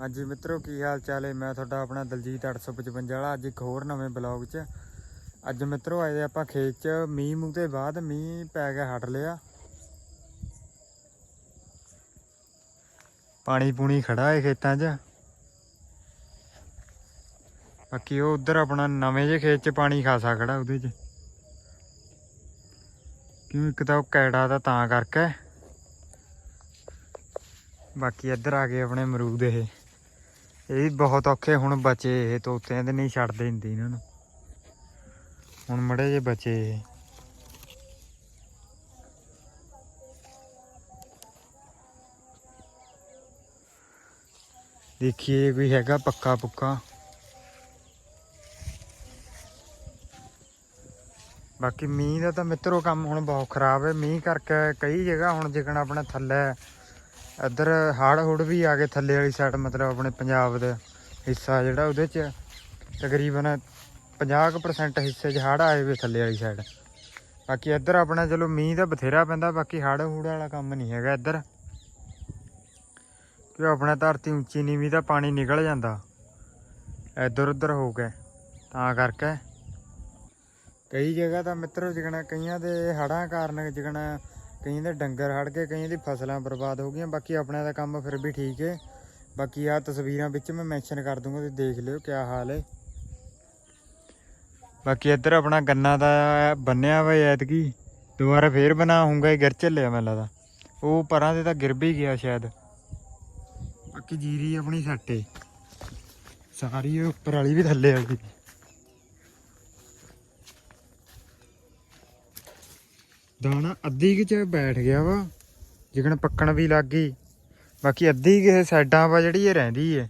ਹਾਂਜੀ ਮਿੱਤਰੋ, ਕੀ ਹਾਲ ਚਾਲ ਹੈ? ਮੈਂ ਤੁਹਾਡਾ ਆਪਣਾ ਦਲਜੀਤ 855 ਵਾਲਾ। ਅੱਜ ਇੱਕ ਹੋਰ ਨਵੇਂ ਬਲੌਗ 'ਚ। ਅੱਜ ਮਿੱਤਰੋ, ਆਏ ਆਪਾਂ ਖੇਤ 'ਚ। ਮੀਂਹ ਮੂੰਹ ਦੇ ਬਾਅਦ ਮੀਂਹ ਪੈ ਗਿਆ, ਹਟ ਲਿਆ। ਪਾਣੀ ਪੂਣੀ ਖੜਾ ਹੈ ਖੇਤਾਂ 'ਚ। ਬਾਕੀ ਉਹ ਉਧਰ ਆਪਣਾ ਨਵੇਂ ਜਿਹੇ ਖੇਤ 'ਚ ਪਾਣੀ ਖਾਸਾ ਖੜਾ ਉਹਦੇ 'ਚ। ਕਿਉਂ ਇੱਕ ਤਾਂ ਉਹ ਕੈੜਾ ਦਾ ਤਾਂ ਕਰਕੇ। ਬਾਕੀ ਇੱਧਰ ਆ ਗਏ ਆਪਣੇ ਅਮਰੂਦ ਇਹ। ਇਹ ਵੀ ਬਹੁਤ ਔਖੇ, ਹੁਣ ਬਚੇ ਇਹ ਤੋਤਿਆਂ ਦੇ ਨਹੀਂ ਛੱਡ ਹੁੰਦੇ ਇਹਨਾਂ ਨੂੰ। ਹੁਣ ਮੜੇ ਜੇ ਬਚੇ ਦੇਖੀਏ ਕੋਈ ਹੈਗਾ ਪੱਕਾ ਪੁੱਕਾ। ਬਾਕੀ ਮੀਂਹ ਦਾ ਤਾਂ ਮਿੱਤਰੋ ਕੰਮ ਹੁਣ ਬਹੁਤ ਖਰਾਬ ਹੈ। ਮੀਂਹ ਕਰਕੇ ਕਈ ਜਗ੍ਹਾ ਹੁਣ ਜਿਕਣ ਆਪਣੇ ਥੱਲੇ ਇੱਧਰ ਹੜ੍ਹ ਹੁੜ ਵੀ ਆ ਗਏ ਥੱਲੇ ਵਾਲੀ ਸਾਈਡ ਮਤਲਬ ਆਪਣੇ ਪੰਜਾਬ ਦਾ ਹਿੱਸਾ ਜਿਹੜਾ ਉਹਦੇ ਚ ਤਕਰੀਬਨ 50% ਹਿੱਸੇ 'ਚ ਹੜ੍ਹ ਆਏ ਵੇ ਥੱਲੇ ਵਾਲੀ ਸਾਈਡ ਬਾਕੀ ਇੱਧਰ ਆਪਣਾ ਚਲੋ ਮੀਂਹ ਦਾ ਬਥੇਰਾ ਪੈਂਦਾ, ਬਾਕੀ ਹੜ੍ਹ ਹੂੜ ਵਾਲਾ ਕੰਮ ਨਹੀਂ ਹੈਗਾ ਇੱਧਰ। ਕਿਉਂ ਆਪਣਾ ਧਰਤੀ ਉੱਚੀ ਨੀਵੀਂ ਦਾ ਪਾਣੀ ਨਿਕਲ ਜਾਂਦਾ। ਇੱਧਰ ਉੱਧਰ ਹੋ ਕੇ, ਤਾਂ ਕਰਕੇ। ਕਈ ਜਗ੍ਹਾ ਤਾਂ ਮਿੱਤਰੋ ਜਿਗਣਾ ਕਈਆਂ ਦੇ ਹੜ੍ਹਾਂ ਕਾਰਨ ਜਿਗਣਾ ਕਈਆਂ ਦੇ ਡੰਗਰ ਹੜ ਗਏ, ਕਈਆਂ ਦੀ ਫਸਲਾਂ ਬਰਬਾਦ ਹੋ ਗਈਆਂ, ਬਾਕੀ ਆਪਣੇ ਦਾ ਕੰਮ ਫਿਰ ਵੀ ਠੀਕ ਹੈ ਬਾਕੀ ਆ ਤਸਵੀਰਾਂ ਵਿੱਚ ਮੈਂ ਮੈਂਸ਼ਨ ਕਰ ਦੂੰਗਾ, ਤੁਸੀਂ ਦੇਖ ਲਿਓ ਕਿਆ ਹਾਲ ਹੈ ਬਾਕੀ ਇੱਧਰ ਆਪਣਾ ਗੰਨਾ ਦਾ ਬੰਨਿਆ ਵਾ ਐਤਕੀ, ਦੁਬਾਰਾ ਫੇਰ ਬਣਾ ਹੋਊਗਾ ਇਹ ਗਿਰ ਚੱਲਿਆ ਮੈਨੂੰ ਲੱਗਦਾ। ਉਹ ਪਰਾਂ 'ਤੇ ਤਾਂ ਗਿਰ ਵੀ ਗਿਆ ਸ਼ਾਇਦ। ਬਾਕੀ ਜੀਰੀ ਆਪਣੀ ਸੱਟੇ ਸਾਰੀ ਉਹ ਉੱਪਰ ਵਾਲੀ ਵੀ ਥੱਲੇ ਆ ਦਾਣਾ ਅੱਧੀ ਕੁ ਚ ਬੈਠ ਗਿਆ ਵਾ ਜਿਕਣ ਪੱਕਣ ਵੀ ਲੱਗ ਗਈ। ਬਾਕੀ ਅੱਧੀ ਕਿਸੇ ਸਾਈਡਾਂ ਵਾ ਜਿਹੜੀ ਇਹ ਰਹਿੰਦੀ ਏ।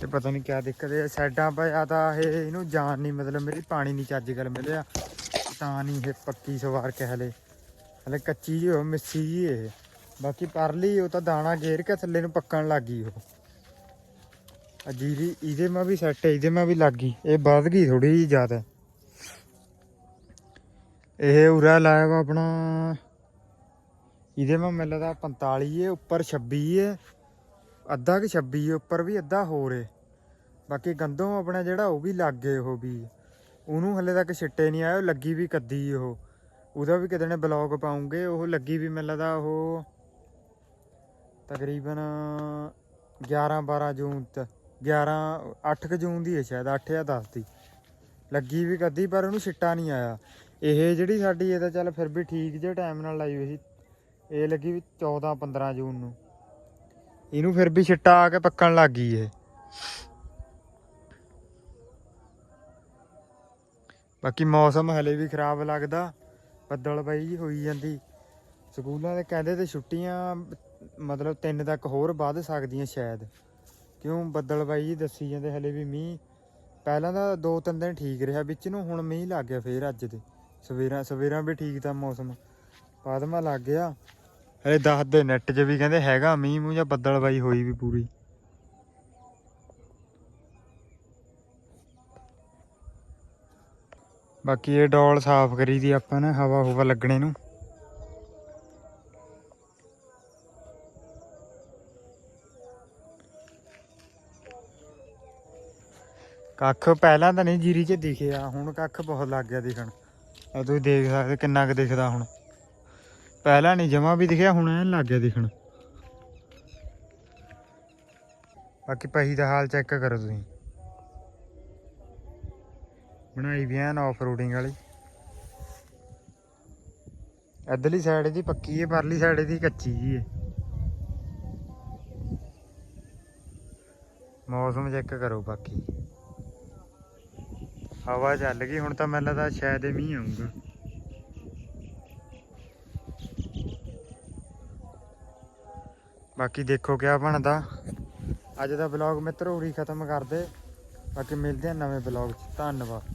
ਤੇ ਪਤਾ ਨਹੀਂ ਕਿਆ ਦਿੱਕਤ ਹੈ ਸਾਈਡਾਂ ਪਾ ਆ ਤਾਂ ਇਹ ਇਹਨੂੰ ਜਾਣ ਨਹੀਂ ਮਤਲਬ ਮੇਰੀ ਪਾਣੀ ਨਹੀਂ ਚੱਜ ਗੱਲ ਮਿਲਿਆ, ਤਾਂ ਨਹੀਂ ਇਹ ਪੱਕੀ ਸਵਾਰ ਕੇ ਹਲੇ ਹਲੇ ਕੱਚੀ ਜਿਹੀ ਹੋ ਮਿੱਸੀ ਜੀ ਇਹ। ਬਾਕੀ ਪਰਲੀ ਉਹ ਤਾਂ ਦਾਣਾ ਗੇਰ ਕੇ ਥੱਲੇ ਨੂੰ ਪੱਕਣ ਲੱਗ ਗਈ ਉਹ। ਆ ਇਹਦੇ ਮੈਂ ਵੀ ਸੈੱਟ ਇਹਦੇ ਮੈਂ ਵੀ ਲੱਗ ਗਈ। ਇਹ ਵੱਧ ਗਈ ਥੋੜੀ ਜਿਹੀ ਜ਼ਿਆਦਾ। ਇਹ ਉਰਾ ਲਾਇਆ ਵਾ ਆਪਣਾ। ਇਹਦੇ ਮੈਂ ਮੈਨੂੰ ਲੱਗਦਾ 45 ਏ, ਉੱਪਰ 26 ਏ। ਅੱਧਾ ਕਿ 26 ਏ, ਉੱਪਰ ਵੀ ਅੱਧਾ ਹੋਰ ਏ। ਬਾਕੀ ਗੰਦੋਂ ਆਪਣਾ ਜਿਹੜਾ ਉਹ ਵੀ ਲੱਗ ਗਏ ਉਹ ਵੀ। ਉਹਨੂੰ ਹਲੇ ਤੱਕ ਛਿੱਟੇ ਨਹੀਂ ਆਏ, ਉਹ ਲੱਗੀ ਵੀ ਕੱਦੀ ਉਹ। ਉਹਦਾ ਵੀ ਕਿਤੇ ਨੇ ਬਲੌਗ ਪਾਉਂਗੇ, ਉਹ ਲੱਗੀ ਵੀ ਮਿਲਦਾ ਉਹ ਤਕਰੀਬਨ 11 12 ਜੂਨ ਤੱਕ 11 8 ਕੁ ਜੂਨ ਦੀ ਹੈ ਸ਼ਾਇਦ 8 ਜਾਂ 10 ਦੀ। ਲੱਗੀ ਵੀ ਕੱਦੀ, ਪਰ ਉਹਨੂੰ ਛਿੱਟਾ ਨਹੀਂ ਆਇਆ। ਇਹ ਜਿਹੜੀ ਸਾਡੀ, ਇਹ ਤਾਂ ਚੱਲ ਫਿਰ ਵੀ ਠੀਕ ਜੇ ਟਾਈਮ ਨਾਲ ਲਾਈ ਹੋਈ ਸੀ। ਇਹ ਲੱਗੀ ਵੀ 14 15 ਜੂਨ ਨੂੰ। ਇਹਨੂੰ ਫਿਰ ਵੀ ਛਿੱਟਾ ਆ ਕੇ ਪੱਕਣ ਲੱਗ ਗਈ ਇਹ। ਬਾਕੀ ਮੌਸਮ ਹਲੇ ਵੀ ਖਰਾਬ ਲੱਗਦਾ। ਬੱਦਲ ਬਾਈ ਹੋਈ ਜਾਂਦੀ। ਸਕੂਲਾਂ ਦੇ ਕਹਿੰਦੇ ਤੇ ਛੁੱਟੀਆਂ ਮਤਲਬ 3 ਤੱਕ ਹੋਰ ਵੱਧ ਸਕਦੀਆਂ ਸ਼ਾਇਦ। ਕਿਉਂ ਬੱਦਲ ਬਾਈ ਜੀ ਦੱਸੀ ਜਾਂਦੇ ਹਲੇ ਵੀ ਮੀਂਹ। ਪਹਿਲਾਂ ਤਾਂ ਦੋ ਤਿੰਨ ਦਿਨ ਠੀਕ ਰਿਹਾ, ਵਿੱਚ ਨੂੰ ਹੁਣ ਮੀਂਹ ਲੱਗ ਗਿਆ ਫੇਰ ਅੱਜ ਦੇ ਸਵੇਰਾਂ ਸਵੇਰਾਂ ਵੀ ਠੀਕ ਤਾਂ ਮੌਸਮ ਬਾਦਮਾ ਲੱਗ ਗਿਆ। ਹਲੇ ਦੱਸਦੇ ਨੈਟ 'ਚ ਵੀ ਕਹਿੰਦੇ ਹੈਗਾ ਮੀਂਹ ਮੂੰਹ ਜਾਂ ਬੱਦਲ ਬਾਈ ਹੋਈ ਵੀ ਪੂਰੀ। ਬਾਕੀ ਇਹ ਡੋਲ ਸਾਫ਼ ਕਰੀ ਦੀ ਆਪਾਂ ਨੇ, ਹਵਾ ਹੁਵਾ ਲੱਗਣੇ ਨੂੰ। ਕੱਖ ਪਹਿਲਾਂ ਤਾਂ ਨਹੀਂ ਜੀਰੀ 'ਚ ਦਿਖਿਆ, ਹੁਣ ਕੱਖ ਬਹੁਤ ਲੱਗ ਗਿਆ ਦਿਖਣ। ਆ ਤੁਸੀਂ ਦੇਖ ਸਕਦੇ ਕਿੰਨਾ ਕੁ ਦਿਖਦਾ ਹੁਣ। ਪਹਿਲਾਂ ਨਹੀਂ, ਜਮਾ ਵੀ ਦਿਖਿਆ, ਹੁਣ ਐਨ ਲੱਗ ਗਿਆ ਦਿਖਣ। ਬਾਕੀ ਪਹੀ ਦਾ ਹਾਲ ਚੈੱਕ ਕਰੋ ਤੁਸੀਂ। ਬਣਾਈ ਵੀ ਐਨ ਆਫ ਰੋਡਿੰਗ ਵਾਲੀ। ਇੱਧਰਲੀ ਸਾਈਡ ਇਹਦੀ ਪੱਕੀ ਹੈ ਪਰਲੀ ਸਾਈਡ ਇਹਦੀ ਕੱਚੀ ਜੀ ਹੈ ਮੌਸਮ ਚੈੱਕ ਕਰੋ ਬਾਕੀ। ਹਵਾ ਚੱਲ ਗਈ, ਹੁਣ ਤਾਂ ਮੈਨੂੰ ਲੱਗਦਾ ਸ਼ਾਇਦ ਇਹ ਮੀਂਹ ਆਊਗਾ। ਬਾਕੀ ਦੇਖੋ ਕਿਆ ਬਣਦਾ। ਅੱਜ ਦਾ ਵਲੌਗ ਮਿੱਤਰੋ ਹੀ ਖਤਮ ਕਰਦੇ। ਬਾਕੀ ਮਿਲਦੇ ਆ ਨਵੇਂ ਵਲੌਗ 'ਚ। ਧੰਨਵਾਦ।